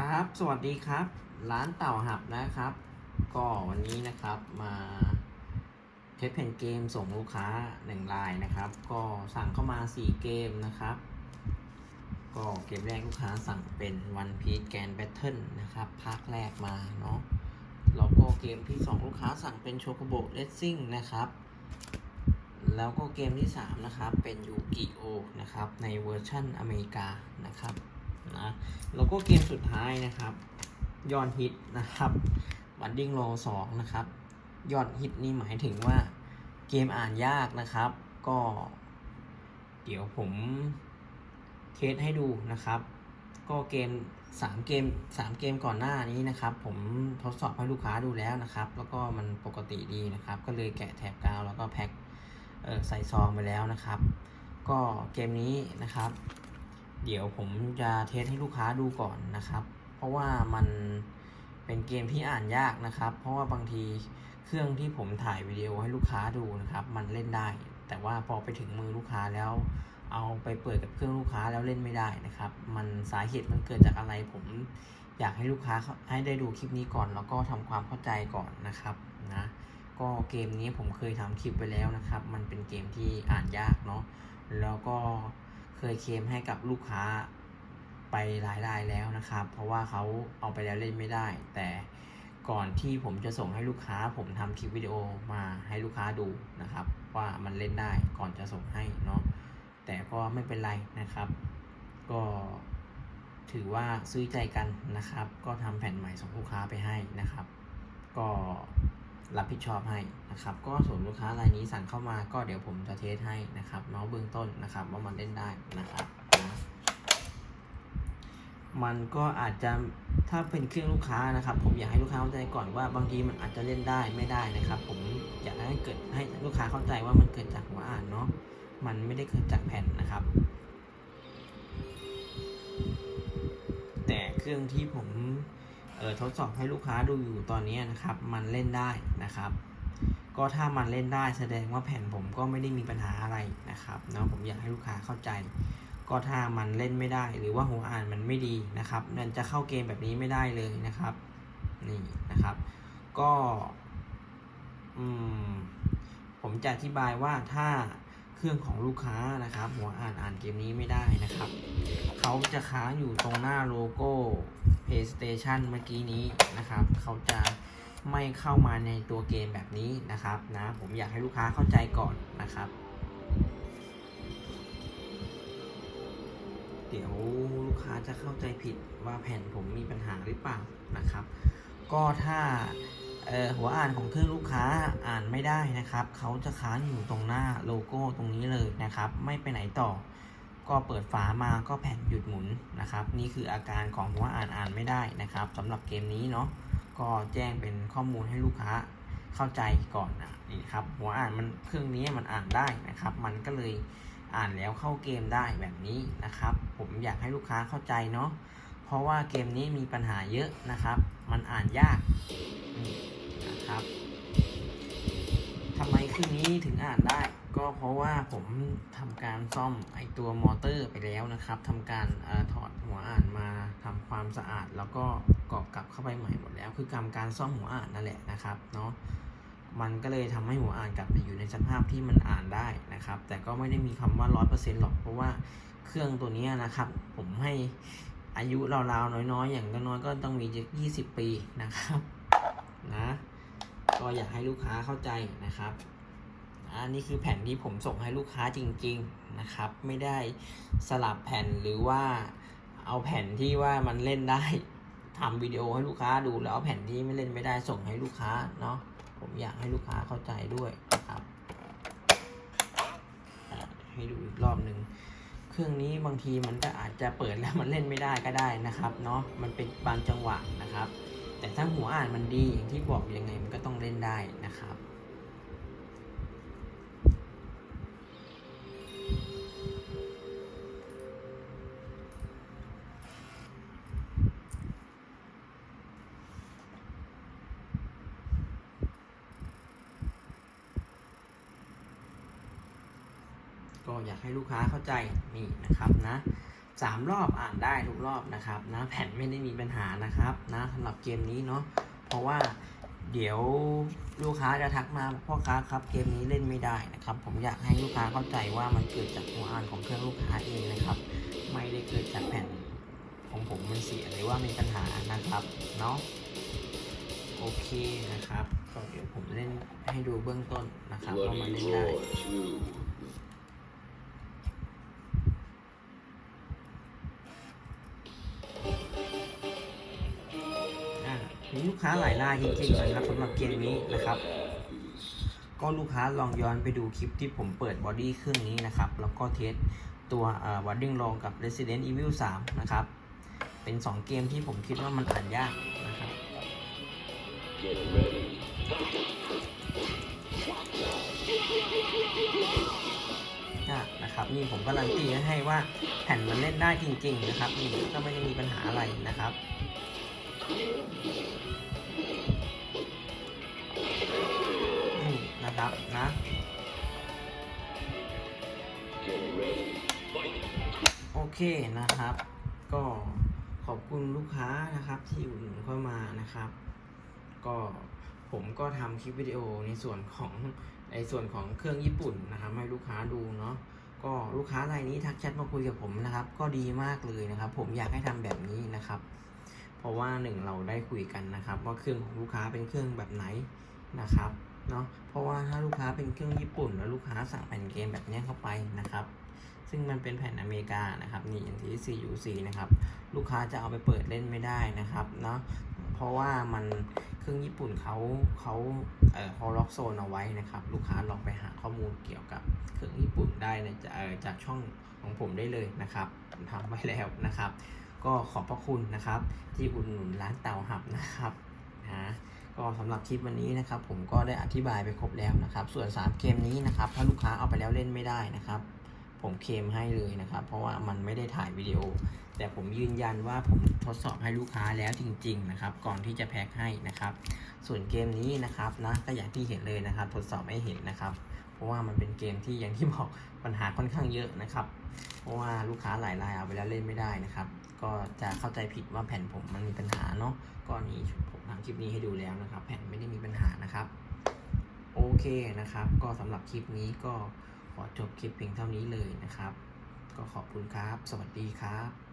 ครับ สวัสดีครับ ร้านเต่าหับนะครับ ก็วันนี้นะครับมาเทสเพนเกมส่งลูกค้าหนึ่งรายนะครับ ก็สั่งเข้ามา 4 เกมนะครับ ก็เกมแรกลูกค้าสั่งเป็น One Piece Grand Battle นะครับภาคแรกมาเนาะแล้วก็เกมที่ 2 ลูกค้าสั่งเป็น Chocobo Racing นะครับ แล้วก็เกมที่ 3 นะครับ เป็นยูกิโอนะครับ ในเวอร์ชั่นอเมริกานะครับ นะแล้วก็เกมสุดท้ายนะครับ ยอดฮิตนะครับบันดิ้งโลสองนะครับ ยอดฮิตนี่หมายถึงว่าเกมอ่านยากนะครับ ก็ เดี๋ยวผมเทสให้ดูนะครับ ก็เกม3เกม3เกมก่อนหน้านี้นะครับ ผมทดสอบให้ลูกค้าดูแล้วนะครับ แล้วก็มันปกติดีนะครับ ก็เลยแกะแถบกาวแล้วก็แพ็คใส่ซองไปแล้วนะครับ ก็เกมนี้นะครับ เดี๋ยวผมจะเทสให้ลูกค้าดูก่อนนะครับ เพราะว่ามันเป็นเกมที่อ่านยากนะครับ เพราะว่าบางทีเครื่องที่ผมถ่ายวิดีโอให้ลูกค้าดูนะครับ มันเล่นได้ แต่ว่าพอไปถึงมือลูกค้าแล้ว เอาไปเปิดกับเครื่องลูกค้าแล้วเล่นไม่ได้นะครับ มันสาเหตุมันเกิดจากอะไร ผมอยากให้ลูกค้าให้ได้ดูคลิปนี้ก่อน แล้วก็ทำความเข้าใจก่อนนะครับนะก็เกมนี้ผมเคยทำคลิปไปแล้วนะครับ มันเป็นเกมที่อ่านยากเนาะแล้วก็ เคยเคลมให้กับลูกค้าไปหลายรายแล้วนะครับ เพราะว่าเขาเอาไปแล้วเล่นไม่ได้ แต่ก่อนที่ผมจะส่งให้ลูกค้า ผมทำคลิปวิดีโอมาให้ลูกค้าดูนะครับ ว่ามันเล่นได้ก่อนจะส่งให้เนาะแต่ก็ไม่เป็นไรนะครับ ก็ถือว่าซื้อใจกันนะครับ ก็ทำแผ่นใหม่ส่งลูกค้าไปให้นะครับ ก็ รับผิดชอบให้นะครับ ก็ส่วนลูกค้ารายนี้สั่งเข้ามาก็เดี๋ยวผมจะเทสให้นะครับเมาส์เบื้องต้นนะครับว่ามันเล่นได้นะครับนะมันก็อาจจะถ้าเป็นเครื่องลูกค้านะครับ ผมอยากให้ลูกค้าเข้าใจก่อนว่าบางทีมันอาจจะเล่นได้ไม่ได้นะครับ ผมอยากให้เกิดให้ลูกค้าเข้าใจว่ามันเกิดจากหัวอ่านเนาะมันไม่ได้เกิดจากแผ่นนะครับ แต่เครื่องที่ผมเออทดสอบให้ลูกค้าดูอยู่ตอนนี้นะครับ มันเล่นได้ นะครับ ก็ถ้ามันเล่นได้แสดงว่าแผ่นผมก็ไม่ได้มีปัญหาอะไรนะครับเนาะผมอยากให้ลูกค้าเข้าใจ ก็ถ้ามันเล่นไม่ได้ หรือว่าหัวอ่านมันไม่ดีนะครับมันจะเข้าเกมแบบนี้ไม่ได้เลยนะครับนี่นะครับ ก็อืมผมจะอธิบายว่าถ้าเครื่องของลูกค้านะครับ หัวอ่านอ่านเกมนี้ไม่ได้นะครับเขาจะค้างอยู่ตรงหน้าโลโก้ PlayStation เมื่อกี้นี้นะครับ เขาจะ ไม่เข้ามาในตัวเกมแบบนี้นะครับนะผมอยากให้ลูกค้าเข้าใจก่อนนะครับ เดี๋ยวลูกค้าจะเข้าใจผิดว่าแผ่นผมมีปัญหาหรือเปล่านะครับ ก็ถ้าหัวอ่านของเครื่องลูกค้าอ่านไม่ได้นะครับ เขาจะค้างอยู่ตรงหน้าโลโก้ตรงนี้เลยนะครับ ไม่ไปไหนต่อ ก็เปิดฝามาก็แผ่นหยุดหมุนนะครับ นี่คืออาการของหัวอ่านอ่านไม่ได้นะครับสำหรับเกมนี้เนาะ ก็แจ้งเป็นข้อมูลให้ลูกค้าเข้าใจก่อนนะนี่ครับหัวอ่านมันเครื่องนี้มันอ่านได้นะครับ มันก็เลยอ่านแล้วเข้าเกมได้แบบนี้นะครับ ผมอยากให้ลูกค้าเข้าใจเนาะเพราะว่าเกมนี้มีปัญหาเยอะนะครับ มันอ่านยากนี่นะครับทำไมเครื่องนี้ถึงอ่านได้ ก็เพราะว่าผมทำการซ่อมไอตัวมอเตอร์ไปแล้วนะครับทำการเออถอดหัวอ่านมาทำความสะอาดแล้วก็ อกกลับเข้าไปใหม่หมดแล้ว คือกรรมการซ่อมหัวอ่านนั่นแหละนะครับเนาะมันก็เลยทำให้หัวอ่านกลับมาอยู่ในสภาพที่มันอ่านได้นะครับ แต่ก็ไม่ได้มีคำว่าร้อยเปอร์เซ็นต์หรอกเพราะว่าเครื่องตัวนี้นะครับ ผมให้อายุราวๆน้อยๆ อย่างน้อยๆก็ต้องมียี่สิบปีนะครับนะก็อยากให้ลูกค้าเข้าใจนะครับอันนี้คือแผ่นที่ผมส่งให้ลูกค้าจริง ๆนะครับ ไม่ได้สลับแผ่นหรือว่าเอาแผ่นที่ว่ามันเล่นได้ ทำวิดีโอให้ลูกค้าดูแล้วแผ่นที่ไม่เล่นไม่ได้ส่งให้ลูกค้าเนาะผมอยากให้ลูกค้าเข้าใจด้วยนะครับให้ดูอีกรอบหนึ่งเครื่องนี้บางทีมันก็อาจจะเปิดแล้วมันเล่นไม่ได้ก็ได้นะครับเนาะมันเป็นบางจังหวะนะครับ แต่ถ้าหัวอ่านมันดีอย่างที่บอกยังไงมันก็ต้องเล่นได้นะครับ ก็อยากให้ลูกค้าเข้าใจนี่นะครับนะสามรอบอ่านได้ทุกรอบนะครับนะแผ่นไม่ได้มีปัญหานะครับนะสำหรับเกมนี้เนาะเพราะว่าเดี๋ยวลูกค้าจะทักมาบอกพ่อค้าครับเกมนี้เล่นไม่ได้นะครับ ผมอยากให้ลูกค้าเข้าใจว่ามันเกิดจากหัวอ่านของเครื่องลูกค้าเองนะครับ ไม่ได้เกิดจากแผ่นของผมมันเสียหรือว่ามีปัญหานะครับเนาะโอเคนะครับก็เดี๋ยวผมเล่นให้ดูเบื้องต้นนะครับว่ามันเล่นได้ ค้าหลายรายจริงๆนะครับสำหรับเกมนี้นะครับ ก็ลูกค้าลองย้อนไปดูคลิปที่ผมเปิดบอดี้เครื่องนี้นะครับ แล้วก็เทสตัววัดดิ้งลองกับ Resident Evil 3 นะครับ เป็น 2 เกมที่ผมคิดว่ามันอ่านยากนะครับนะครับนี่ผมการันตีให้ว่าแผ่นมันเล่นได้จริง ๆ นะครับนี่ก็ไม่ได้มีปัญหาอะไรนะครับ ครับนะโอเคนะครับ ก็ขอบคุณลูกค้านะครับที่อุดหนุนเข้ามานะครับ ก็ผมก็ทำคลิปวิดีโอในส่วนของในส่วนของเครื่องญี่ปุ่นนะครับให้ลูกค้าดูเนาะก็ลูกค้ารายนี้ทักแชทมาคุยกับผมนะครับ ก็ดีมากเลยนะครับ ผมอยากให้ทำแบบนี้นะครับ เพราะว่าหนึ่งเราได้คุยกันนะครับ ว่าเครื่องของลูกค้าเป็นเครื่องแบบไหนนะครับ เนาะเพราะว่าถ้าลูกค้าเป็นเครื่องญี่ปุ่น แล้วลูกค้าสั่งแผ่นเกมแบบนี้เข้าไปนะครับ ซึ่งมันเป็นแผ่นอเมริกานะครับนี่อย่างที่ CUC นะครับลูกค้าจะเอาไปเปิดเล่นไม่ได้นะครับเนาะเพราะว่ามันเครื่องญี่ปุ่นเขาเขาเอ่อเขาล็อกโซนเอาไว้นะครับ ลูกค้าลองไปหาข้อมูลเกี่ยวกับเครื่องญี่ปุ่นได้นะจะเอ่อจากช่องของผมได้เลยนะครับทำไว้แล้วนะครับ ก็ขอบพระคุณนะครับ ที่อุดหนุนร้านเตาหับนะครับนะ ก็สำหรับคลิปวันนี้นะครับ ผมก็ได้อธิบายไปครบแล้วนะครับ ส่วน 3 เกมนี้นะครับ ถ้าลูกค้าเอาไปแล้วเล่นไม่ได้นะครับ ผมเคมให้เลยนะครับ เพราะว่ามันไม่ได้ถ่ายวิดีโอ แต่ผมยืนยันว่าผมทดสอบให้ลูกค้าแล้วจริง ๆ นะครับ ก่อนที่จะแพ็คให้นะครับ ส่วนเกมนี้นะครับนะก็อย่างที่เห็นเลยนะครับ ทดสอบให้เห็นนะครับ เพราะว่ามันเป็นเกมที่อย่างที่บอกปัญหาค่อนข้างเยอะนะครับ เพราะว่าลูกค้าหลายรายเอาไปแล้วเล่นไม่ได้นะครับ ก็จะเข้าใจผิดว่าแผ่นผมมันมีปัญหา นี้ผมทำคลิปนี้ให้ดูแล้วนะครับ แผ่นไม่ได้มีปัญหานะครับ โอเคนะครับ ก็สำหรับคลิปนี้ก็ขอจบคลิปเพียงเท่านี้เลยนะครับ ก็ขอบคุณครับ สวัสดีครับ